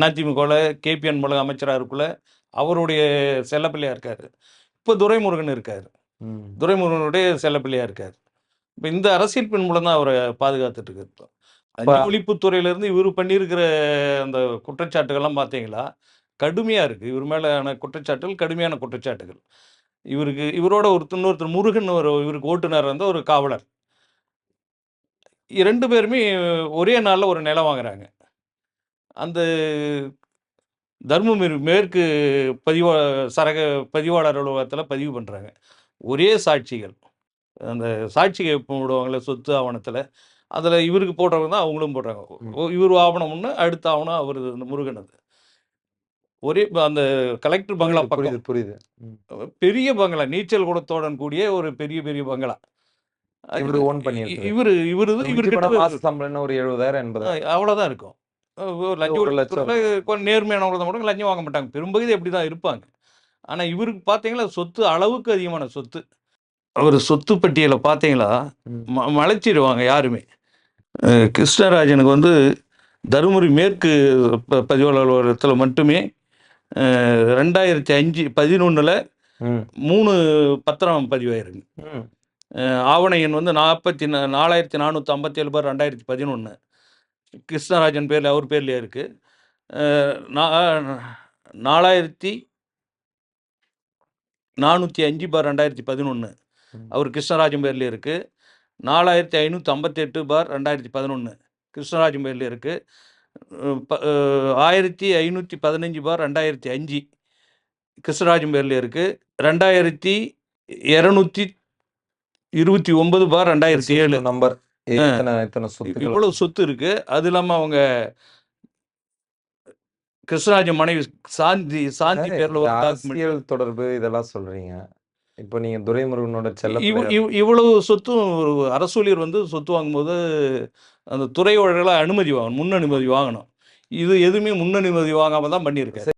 அதிமுகவில் கேபிஎன் மூலம் அமைச்சராக இருக்குள்ள அவருடைய செல்லப்பிள்ளையா இருக்காரு. இப்போ துரைமுருகன் இருக்காரு. துரைமுருகனுடைய செல்லப்பிள்ளையா இருக்காரு. இப்போ இந்த அரசியல் பெண் மூலம் தான் அவரை பாதுகாத்துட்டு இருக்கு இப்போ. லஞ்ச அப்ப- ஒழிப்புத்துறையிலேருந்து இவர் பண்ணியிருக்கிற அந்த குற்றச்சாட்டுகள்லாம் பார்த்தீங்களா கடுமையாக இருக்குது இவர் மேலான குற்றச்சாட்டுகள் கடுமையான குற்றச்சாட்டுகள். இவருக்கு இவரோட ஒருத்தர் இன்னொருத்தர் முருகன் ஒரு இவருக்கு ஓட்டுநர் வந்து ஒரு காவலர். இரண்டு பேருமே ஒரே நாளில் ஒரு நிலம் வாங்குறாங்க. அந்த தர்மபுரி மேற்கு பதிவா சரக பதிவாளர் அலுவலகத்தில் பதிவு பண்ணுறாங்க ஒரே சாட்சிகள். அந்த சாட்சிகை போடுவாங்களே சொத்து ஆவணத்தில். அதில் இவருக்கு போடுறவங்க தான் அவங்களும் போடுறாங்க. இவர் ஆவணம் ஒன்று அடுத்த ஆவணம் அவர் இந்த முருகன் அது. ஒரே அந்த கலெக்டர் பங்களா புரியுது பக்கம். புரியுது. பெரிய பங்களா நீச்சல் குளத்தோடன் கூடிய ஒரு பெரிய பெரிய பங்களா. இவரு own பண்ணியிருக்காரு. இவர் இவர் சம்பளம்னா ஒரு எழுபதாயிரம் எண்பதாயிரம். அவ்வளோதான் இருக்கும். அஹ் ஒரு லஞ்ச ஒரு லட்சம். ஒழிப்புத்துறையில கொஞ்சம் நேர்மையானவங்க தான் கூட லஞ்சம் வாங்க மாட்டாங்க. பெரும்பகுதி அப்படி தான் இருப்பாங்க. ஆனால் இவருக்கு பார்த்தீங்களா சொத்து அளவுக்கு அதிகமான சொத்து. அவர் சொத்து பட்டியலை பார்த்தீங்களா ம். மலைச்சிடுவாங்க யாருமே. கிருஷ்ணராஜனுக்கு வந்து தருமபுரி மேற்கு பதிவாளர் அலுவலகத்தில் மட்டுமே ரெண்டாயிரத்தி அஞ்சு பதினொன்றில். மூணு பத்திரம். அஹ் ஆவண எண் வந்து நாற்பத்தி நாலாயிரத்தி நானூற்றி ஐம்பத்தேழு பார் ரெண்டாயிரத்தி பதினொன்று கிருஷ்ணராஜன் பேரில் அவர் பேர்லேயே இருக்குது நாலாயிரத்தி நானூற்றி அஞ்சு பார் ரெண்டாயிரத்தி பதினொன்று. அவர் கிருஷ்ணராஜன் பேர்லேயே இருக்குது நாலாயிரத்தி ஐநூற்றி ஐம்பத்தெட்டு பார் ரெண்டாயிரத்தி பதினொன்று கிருஷ்ணராஜன் பேர்லேயே இருக்குது ஆயிரத்தி ஐநூற்றி பதினஞ்சு பார் ரெண்டாயிரத்தி அஞ்சு கிருஷ்ணராஜன் பேர்லேயே இருக்குது ரெண்டாயிரத்தி இரநூத்தி இருபத்தி ஒன்பது பார் ரெண்டாயிரத்தி ஏழு. நம்பர் இவ்வளவு சொத்து இருக்கு. அது இல்லாம அவங்க கிருஷ்ணராஜன் மனைவி சாந்தி சாந்தி பேர்ல ஒரு. அரசியல் தொடர்பு இதெல்லாம் சொல்றீங்க. இப்போ நீங்க துரைமுருகனோட செல்ல இவ்வளவு சொத்தும் ஒரு அரசு ஊழியர் வந்து சொத்து வாங்கும்போது அந்த துறை அனுமதி வாங்கணும் முன் அனுமதி வாங்கணும். இது எதுவுமே முன் அனுமதி வாங்காம தான் பண்ணியிருக்காரு.